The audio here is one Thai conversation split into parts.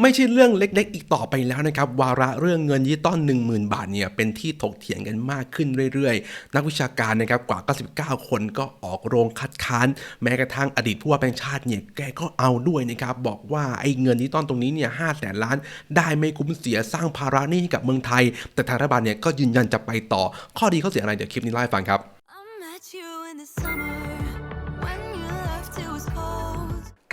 ไม่ใช่เรื่องเล็กๆ อีกต่อไปแล้วนะครับ วาระเรื่องเงินดิจิตอล10,000 บาทเนี่ยเป็นที่ถกเถียงกันมากขึ้นเรื่อยๆ นักวิชาการนะครับกว่า 99 คนก็ออกโรงคัดค้าน แม้กระทั่งอดีตผู้ว่าแบงค์ชาติเนี่ยแกก็เอาด้วยนะครับบอกว่าไอ้เงินดิจิตอลตรงนี้เนี่ยห้าแสนล้าน ได้ไม่คุ้มเสียสร้างภาระหนี้ให้กับเมืองไทย แต่ทางรัฐบาลเนี่ยก็ยืนยันจะไปต่อข้อดีข้อเสียอะไรเดี๋ยวคลิปนี้เล่าฟังครับ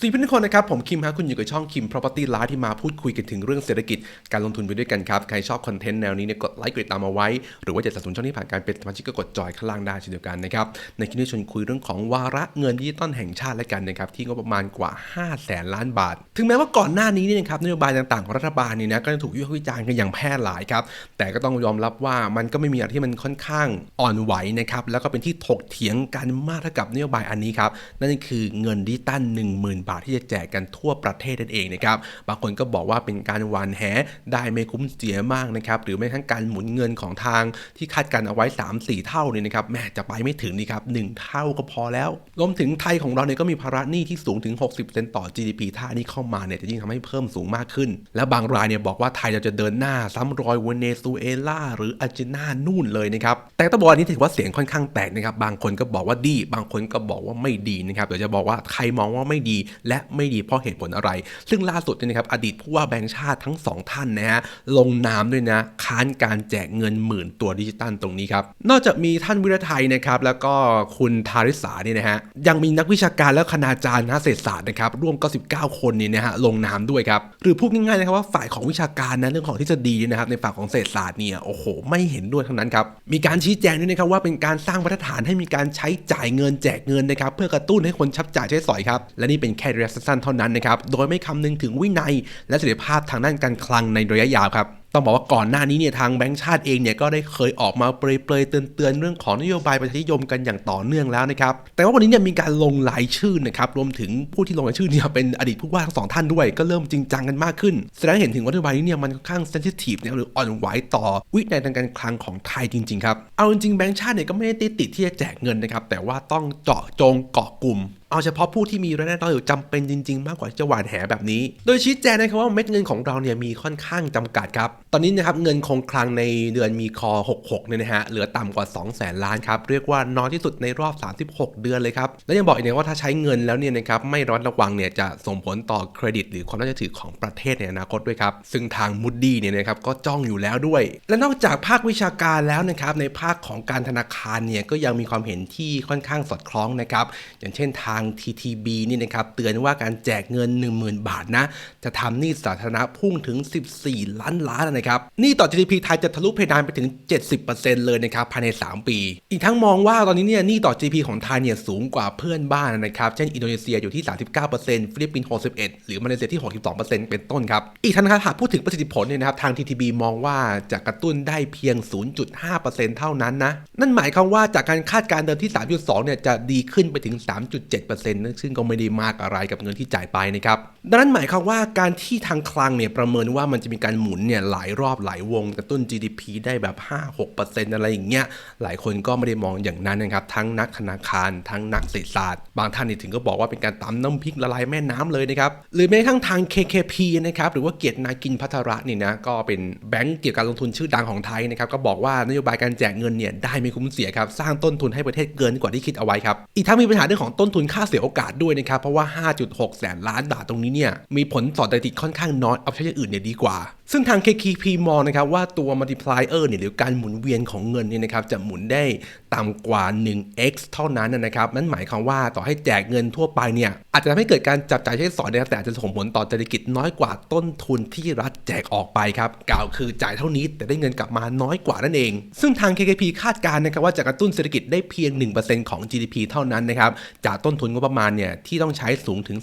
สวัสดีเพื่อนทุกคนนะครับ ผมคิมฮะคุณอยู่กับช่องคิม Property Live ที่มาพูดคุยกันถึงเรื่องเศรษฐกิจการลงทุนไปด้วยกันครับ ใครชอบคอนเทนต์แนวนี้เนี่ยกดไลค์กดติดตามเอาไว้ หรือว่าจะสนับสนุนช่องนี้ผ่านการเป็นสมาชิกก็กดจอยข้างล่างได้เช่นเดียวกันนะครับ ในคลิปนี้ชวนคุยเรื่องของวาระเงินดิจิตอลแห่งชาติและกันนะครับที่งบประมาณกว่า5แสนล้านบาท ถึงแม้ว่าก่อนหน้านี้เนี่ยนะครับนโยบายต่างๆของรัฐบาลเนี่ยนะก็จะถูกวิพากษ์วิจารณ์กันอย่างแพร่หลายครับแต่ก็ต้องยอมรับว่ามันก็ไม่มีอะไรที่มันค่อนข้างอ่อนไหวนะครับแล้วก็เป็นที่ถกเถียงกันมากเท่ากับนโยบายอันนี้ครับนั่นคือเงินดิจิตอล10,000บาทที่จะแจกกันทั่วประเทศนั่นเองนะครับบางคนก็บอกว่าเป็นการหวานแหได้ไม่คุ้มเสียมากนะครับหรือแม้กระทั่งการหมุนเงินของทางที่คาดการเอาไว้ 3-4 เท่าเนี่ยนะครับแม่จะไปไม่ถึงนี่ครับหนึ่งเท่าก็พอแล้วรวมถึงไทยของเราเนี่ยก็มีภาระหนี้ที่สูงถึง 60%ต่อ GDP ถ้านนี้เข้ามาเนี่ยจะยิ่งทำให้เพิ่มสูงมากขึ้น และบางรายเนี่ยบอกว่าไทยเราจะเดินหน้าซ้ำรอยเวเนซุเอลาหรืออาร์เจนนานู่นเลยนะครับแต่ต้องบอกว่าอันนี้ถือว่าเสียงค่อนข้างแตกนะครับบางคนก็บอกว่าดี บางคนก็บอกว่าไม่ดีนะครับเดี๋ยวจะบอกว่าใครมองว่าไม่ดีและไม่ดีเพราะเหตุผลอะไร ซึ่งล่าสุดนี่นะครับอดีตผู้ว่าแบงค์ชาติทั้งสองท่านนะฮะลงนามด้วยนะค้านการแจกเงินหมื่นตัวดิจิตัลตรงนี้ครับนอกจากมีท่านวิรไทยนะครับแล้วก็คุณทาริสาเนี่ยนะฮะยังมีนักวิชาการและคณาจารย์นะเศรษฐศาสตร์นะครับร่วม 99 คนเนี่ยนะฮะลงนามด้วยครับหรือพูดง่ายๆนะครับว่าฝ่ายของวิชาการนะเรื่องของทฤษฎีเนี่ยนะครับในฝั่งของเศรษฐศาสตร์เนี่ยโอ้โห ไม่เห็นด้วยทั้งนั้นครับมีการชี้แจงด้วยนะครับว่าเป็นการสร้างมาตรฐานให้มีการใช้จ่ายเงินแจกเงินนะครับเพื่อกระตุ้นให้คนชับจ่ายใช้สอยครับและนี่เป็นแค่ระยะสั้นๆเท่านั้นนะครับ โดยไม่คำนึงถึงวินัย และเสถียรภาพทางด้านการคลังในระยะยาวครับต้องบอกว่าก่อนหน้านี้เนี่ยทางแบงก์ชาติเองเนี่ยก็ได้เคยออกมาเปรยๆเตือนๆเรื่องของนโยบายประชานิยมกันอย่างต่อเนื่องแล้วนะครับ แต่ว่าวันนี้เนี่ยมีการลงรายชื่อนะครับรวมถึงผู้ที่ลงรายชื่อเนี่ยเป็นอดีตผู้ว่าทั้งสองท่านด้วย ก็เริ่มจริงจังกันมากขึ้น แสดงเห็นถึงว่านโยบายนี้เนี่ยมันค่อนข้างเซนซิทีฟเนี่ยหรืออ่อนไหวต่อวินัยทางการคลังของไทยจริงๆครับเอาจริงๆแบงก์ชาติเนี่ยก็ไม่ได้ติดที่จะแจกเงินนะครับแต่ว่าต้องเจาะจงเกาะกลุ่ม เอาเฉพาะผู้ที่มีรายได้น้อยหรือจำเป็นจริง ๆ มากกว่าจะหวานแหแบบนี้ โดยชี้แจงนะครับว่าเม็ดเงินของเราเนี่ยมีค่อนข้างจำกัดครับ ตอนนี้นะครับเงินคงคลังในเดือนมีคอ 66 เนี่ยนะฮะเหลือต่ำกว่า 2 0 0แสนล้านครับเรียกว่าน้อยที่สุดในรอบ 36 เดือนเลยครับและยังบอกอีกนะว่าถ้าใช้เงินแล้วเนี่ยนะครับไม่รัดระวังเนี่ยจะส่งผลต่อเครดิต หรือความน่าเชื่อถือของประเทศในอนาคตด้วยครับซึ่งทางมูดดี้เนี่ยนะครับก็จ้องอยู่แล้วด้วย และนอกจากภาควิชาการแล้วนะครับในภาคของการธนาคารเนี่ยก็ยังมีความเห็นที่ค่อนข้างสอดคล้องนะครับอย่างเช่นทางาง TTB นี่นะครับเตือนว่าการแจกเงิน 10,000 บาทนะ จะทำหนี้สาธารณะพุ่งถึง 14 ล้านล้านนะครับหนี้ต่อ GDP ไทยจะทะลุเพดานไปถึง 70%เลยนะครับภายใน 3 ปี อีกทั้งมองว่าตอนนี้เนี่ยหนี้ต่อ GDP ของไทยเนี่ยสูงกว่าเพื่อนบ้านนะครับเช่นอินโดนีเซียอยู่ที่ 39%ฟิลิปปินส์61 หรือมาเลเซียที่ 62%เป็นต้นครับอีกทั้งนะครับหากพูดถึงประสิทธิผลเนี่ยนะครับทาง TTB มองว่าจะกระตุ้นได้เพียง 0.5%เท่านั้นนะนั่นหมายความว่าจากการคาดการณ์เดิมที่ 3.2 เนี่ยจะดีขึ้นไปถึง 3.7%นั่นซึ่งก็ไม่ได้มากอะไรกับเงินที่จ่ายไปนะครับดังนั้นหมายความว่าการที่ทางคลังเนี่ยประเมินว่ามันจะมีการหมุนเนี่ยหลายรอบหลายวงกระตุ้น GDP ได้แบบ 5-6%อะไรอย่างเงี้ยหลายคนก็ไม่ได้มองอย่างนั้นนะครับทั้งนักธนาคารทั้งนักเศรษฐศาสตร์ บางท่านนี่ถึงก็บอกว่าเป็นการตำน้ำพริกละลายแม่น้ำเลยนะครับหรือแม้กระทั่งทาง KKP นะครับหรือว่าเกียรตินากินพัทระนี่นะก็เป็นแบงก์เกี่ยวกับการลงทุนชื่อดังของไทยนะครับก็บอกว่านโยบายการแจกเงินเนี่ยได้ไม่คุ้มเสียครับสร้างต้นทุนให้ประเทศเกินกว่าที่คิดเอาไว้ครับอีกทั้งมีปัญหาเรื่องของต้นทุนค่าเสียโอกาสด้วยนะครับ เพราะว่า 5.6 แสนล้านบาทตรงนี้เนี่ยมีผลต่อเศรษฐกิจค่อนข้างน้อย เอาใช้อย่างอื่นเนี่ยดีกว่า ซึ่งทาง KKP มองนะครับว่าตัว multiplier เนี่ยหรือการหมุนเวียนของเงินเนี่ยนะครับจะหมุนได้ต่ำกว่า 1x เท่านั้นนะครับนั่นหมายความว่าต่อให้แจกเงินทั่วไปเนี่ยอาจจะทำให้เกิดการจับจ่ายใช้สอยนะครับแต่อาจจะส่งผลต่อเศรษฐกิจน้อยกว่าต้นทุนที่รัฐแจกออกไปครับกล่าวคือจ่ายเท่านี้แต่ได้เงินกลับมาน้อยกว่านั่นเอง ซึ่งทาง KKP คาดการณ์นะครับว่าจะกระตุ้นเศรษฐกิจได้เพียง 1%ของ GDP เท่านั้นนะครับจากต้นทุนงบประมาณเนี่ยที่ต้องใช้สูงถึง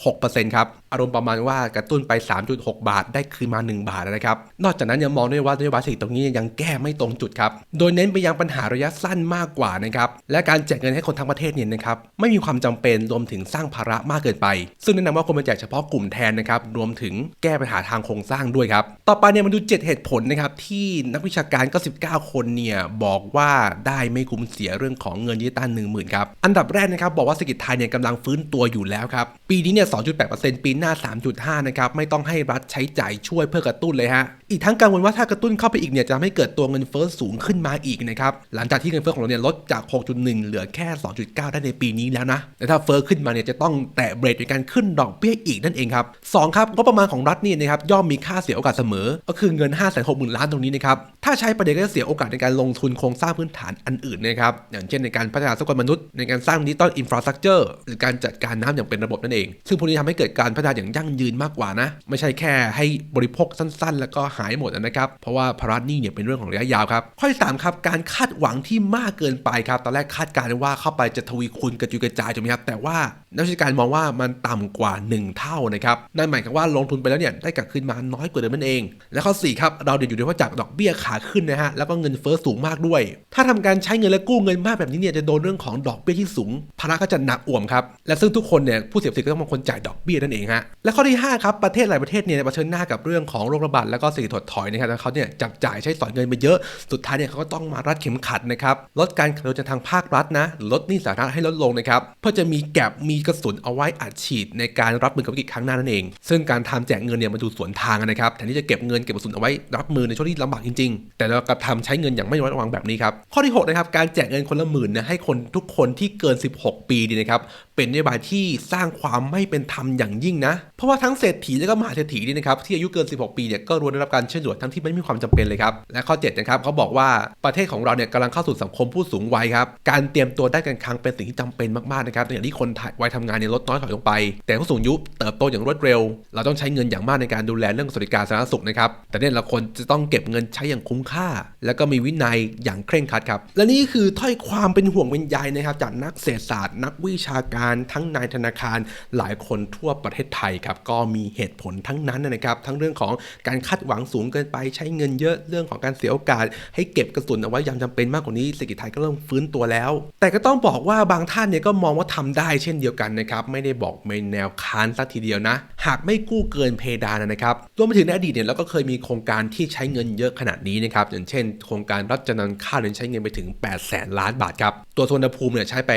3.6%ครับ อารมณ์ประมาณว่ากระตุ้นไป 3.6 บาท ได้คืนมา 1 บาทนะครับ นอกจากนั้นยังมองด้วยว่านโยบายเศรษฐกิจตรงนี้ยังแก้ไม่ตรงจุดครับ โดยเน้นไปยังปัญหาระยะสั้นมากกว่านะครับ และการแจกเงินให้คนทั้งประเทศเนี่ยนะครับไม่มีความจำเป็นรวมถึงสร้างภาระมากเกินไป ซึ่งแนะนำว่าควรมาแจกเฉพาะกลุ่มแทนนะครับรวมถึงแก้ปัญหาทางโครงสร้างด้วยครับ ต่อไปเนี่ยมาดู 7 เหตุผลนะครับที่นักวิชาการก็19 คนเนี่ยบอกว่าได้ไม่คุ้มเสียเรื่องของเงินดิจิตอล1 0,000ครับอันดับแรกนะครับบอกว่าเศรษฐกิจไทยเนี่ยกำลังฟื้นตัวอยู่แล้วครับ ปีนี้เนี่ย 2.8%ปีหน้า 3.5 นะครับ ไม่ต้องให้รัฐใช้จ่ายช่วยเพื่อกระตุ้นเลยฮะ อีกทั้งกังวลว่าถ้ากระตุ้นเข้าไปอีกเนี่ยจะทำให้เกิดตัวเงินเฟ้อสูงขึ้นมาอีกนะครับหลังจากที่เงินเฟ้อของเราเนี่ยลดจาก 6.1 เหลือแค่ 2.9 ได้ในปีนี้แล้วนะแต่ถ้าเฟ้อขึ้นมาเนี่ยจะต้องแตะเบรกในการขึ้นดอกเบี้ยอีกนั่นเองครับสองครับงบประมาณของรัฐนี่นะครับย่อมมีค่าเสียโอกาสเสมอ ก็คือเงิน 5 6 0 0 0 0 ล้านตรงนี้นะครับถ้าใช้ประเด็นก็จะเสียโอกาสในการลงทุนโครงสร้างพื้นฐานอันอื่นนะครับอย่างเช่นในการพัฒนาทรัพยากรมนุษย์ในการสร้างดิจิตอลอินฟราสตรักเจอร์หรือการจัดการน้ำอย่างเป็นระบบนั่นเอง ซึ่งพวกนี้ทำให้เกิดการพัฒนาอย่างยั่งยืนมากกว่านะ ไม่ใช่แค่ให้บริโภคสั้น ๆ แล้วก็หายหมดนะครับเพราะว่าภาระหนี้เนี่ยเป็นเรื่องของระยะยาวครับข้อที่สามครับการคาดหวังที่มากเกินไปครับตอนแรกคาดการณ์ว่าเข้าไปจะทวีคูณกระจุยกระจายถูกไหมครับแต่ว่านักวิชาการมองว่ามันต่ำกว่า 1 เท่านะครับนั่นหมายความว่าลงทุนไปแล้วเนี่ยได้กลับคืนมาน้อยกว่าเดิมนั่นเอง และข้อ4ครับเราเดี๋ยวอยู่ในภาวะจากดอกเบี้ยขาขึ้นนะฮะแล้วก็เงินเฟ้อสูงมากด้วย ถ้าทำการใช้เงินและกู้เงินมากแบบนี้เนี่ยจะโดนเรื่องของดอกเบี้ยที่สูงภาระก็จะหนักอ่วมครับและซึ่งทุกคนเนี่ยผู้เสียภาษีก็ต้องเป็นคนจ่ายดอกเบี้ยนั่นเองฮะและข้อที่ห้าครับประเทศหลายประเทศเนี่ยเผชิญหน้ากับเรื่องของโรคระบาดแล้วก็เศรษฐถดถอยนะครับแล้วเขาเนี่ยจับจ่ายใช้สอยเงินไปเยอะสุดท้ายเนี่ยเขาก็ต้องมารัดเข็มขัดนะครับลดการขัดดจากทางภาครัฐนะ ลดหนี้สาธารณะให้ลดลงนะครับเพื่อจะมีแก็บมีกระสุนเอาไว้อัดฉีดในการรับมือกับวิกฤตครั้งหน้านั่นเอง ซึ่งการทำแจกเงินเนี่ยมันดูสวนทางนะครับแทนที่จะเก็บเงินเก็บกระสุนเอาไว้รับมือในช่วงที่ลำบากจริง ๆ แต่เรากลับทำใช้เงินอย่างไม่ระมัดระวังแบบนี้ครับข้อที่หกนะครับการแจกเงินคนละหมื่นนะให้คนทุกคนที่เกิน 16 ปีดีนะครับ เป็นนโยบายที่สร้างความไม่เป็นธรรมอย่างยิ่งนะ เพราะว่าทั้งเศรษฐีและก็มหาเศรษฐีนี่นะครับที่อายุเกิน 16 ปีเนี่ยก็รวนได้รับการช่วยเหลือทั้งที่ไม่มีความจำเป็นเลยครับ และข้อ7นะครับเขาบอกว่าประเทศของเราเนี่ยกำลังเข้าสู่สังคมผู้สูงวัยครับ การเตรียมตัวด้านการคลังเป็นสิ่งที่จำเป็นมากๆนะครับอย่างที่คนวัยทำงานเนี่ยลดน้อยถอยลงไป แต่ผู้สูงอายุเติบโตอย่างรวดเร็ว เราต้องใช้เงินอย่างมากในการดูแลเรื่องสวัสดิการสาธารณสุขนะครับแต่เนี่ยเราควรจะต้องเก็บเงินใช้อย่างคุ้มค่า แล้วก็มีวินัยอย่างเคร่งครัดครับและนี่คือถ้อยความเป็นห่วงเป็นใยนะครับจากนักเศรษฐศาสตร์ นักวิชาการทั้งนายธนาคารหลายคนทั่วประเทศไทยครับก็มีเหตุผลทั้งนั้นนะครับ ทั้งเรื่องของการคาดหวังสูงเกินไปใช้เงินเยอะเรื่องของการเสียโอกาส ให้เก็บกระสุนเอาไว้ยามจำเป็นมากกว่านี้เศรษฐกิจไทยก็เริ่มฟื้นตัวแล้ว แต่ก็ต้องบอกว่าบางท่านเนี่ยก็มองว่าทำได้เช่นเดียวกันนะครับไม่ได้บอกเป็นแนวค้านสักทีเดียวนะ หากไม่กู้เกินเพดานนะครับรวมไปถึงในอดีตเนี่ยเราก็เคยมีโครงการที่ใช้เงินเยอะขนาดนี้นะครับอย่างเช่น โครงการรัฐจำนำข้าวเนี่ยใช้เงินไปถึง8แสนล้านบาทครับตัวสวนภูมิเนี่ยใช้ไป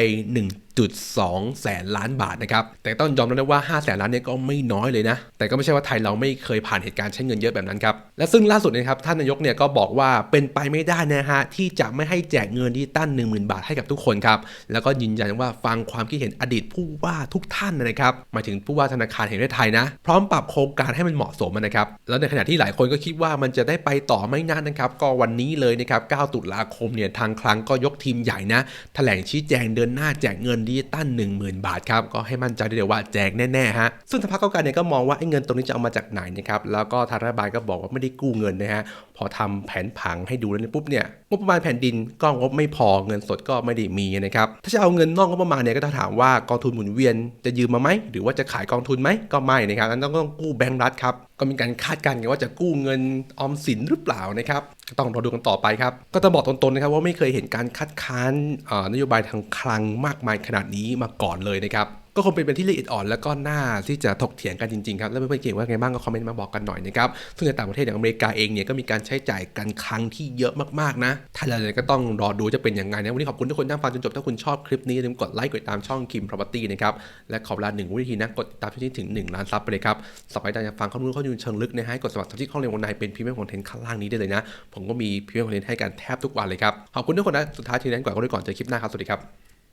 1.2แสนล้านบาทนะครับ แต่ต้องยอมรับนะว่า 5 แสนล้านเนี่ยก็ไม่น้อยเลยนะ แต่ก็ไม่ใช่ว่าไทยเราไม่เคยผ่านเหตุการณ์ใช้เงินเยอะแบบนั้นครับ และซึ่งล่าสุดนะครับ ท่านนายกเนี่ยก็บอกว่าเป็นไปไม่ได้นะฮะที่จะไม่ให้แจกเงินดิจิตั้น10,000 บาทให้กับทุกคนครับ แล้วก็ยืนยันว่าฟังความคิดเห็นอดีตผู้ว่าทุกท่านนะครับหมายถึงผู้ว่าธนาคารแห่งประเทศไทยนะพร้อมปรับโครงการให้มันเหมาะสมนะครับแล้วในขณะที่หลายคนก็คิดว่ามันจะได้ไปต่อไม่นานนะครับก็วันนี้เลยนะครับ9ตุลาคมเนี่ยทางคลังก็ยกทีมใหญ่นะแถลงชี้แจงเดินหน้าแจกเงินดิจิตั้น10,000 บาทครับก็ให้มั่นใจได้เลยว่าแจกแน่ๆฮะซึ่งทางพรรคเก้าวไกลเนี่ยก็มองว่าไอ้เงินตรงนี้จะเอามาจากไหนนะครับแล้วก็ทางรัฐบาลก็บอกว่าไม่ได้กู้เงินนะฮะพอทำแผนผังให้ดูแล้วนี่ปุ๊บเนี่ยงบประมาณแผ่นดินก็งบไม่พอเงินสดก็ไม่ได้มีนะครับถ้าจะเอาเงินนอกงบประมาณเนี่ยก็ต้องถามว่ากองทุนหมุนเวียนจะยืมมาไหมหรือว่าจะขายกองทุนไหมก็ไม่นะครับนั้นต้องต้องกู้แบงก์รัฐครับ ก็มีการคาดการณ์กันว่าจะกู้เงินออมสินหรือเปล่านะครับก็ต้องรอดูกันต่อไปครับ ก็ต้องบอกตรงๆนะครับว่าไม่เคยเห็นการคัดค้านนโยบายทางคลังมากมายขนาดนี้มาก่อนเลยนะครับ ก็คงเป็นเป็นที่ละเอียดอ่อนแล้วก็น่าที่จะถกเถียงกันจริงๆครับ แล้วเพื่อนๆเก่งว่าไงบ้างก็คอมเมนต์มาบอกกันหน่อยนะครับ ซึ่งในต่างประเทศอย่างอเมริกาเองเนี่ยก็มีการใช้จ่ายการคลังที่เยอะมากๆนะไทยเราเนี่ยก็ต้องรอดูจะเป็นยังไงนะวันนี้ขอบคุณทุกคนที่ฟังจนจบถ้าคุณชอบคลิปนี้อย่าลืมกดไลค์กดติดตามช่องคิม property นะครับและขอเวลาหนึ่งวิธีนะกดติดตามช่องนี้ถึง 1 ล้านซับไปเลยครับสบายใจอยากฟังข้อมูลข้อมูลเชิงลึกนะฮะกดสมัครสมาชิกห้องเรียนวันในเป็นพรีเมียมคอนเทนต์ข้างล่างนี้ได้เลยนะผมก็มีพรีเมียมคอนเทนต์ให้กันแทบทุกวันเลยครับขอบคุณทุกคนนะสุดท้ายทีนั้นก่อนก็ด้วยก่อนเจอคลิปหน้าครับสวัสดีครับ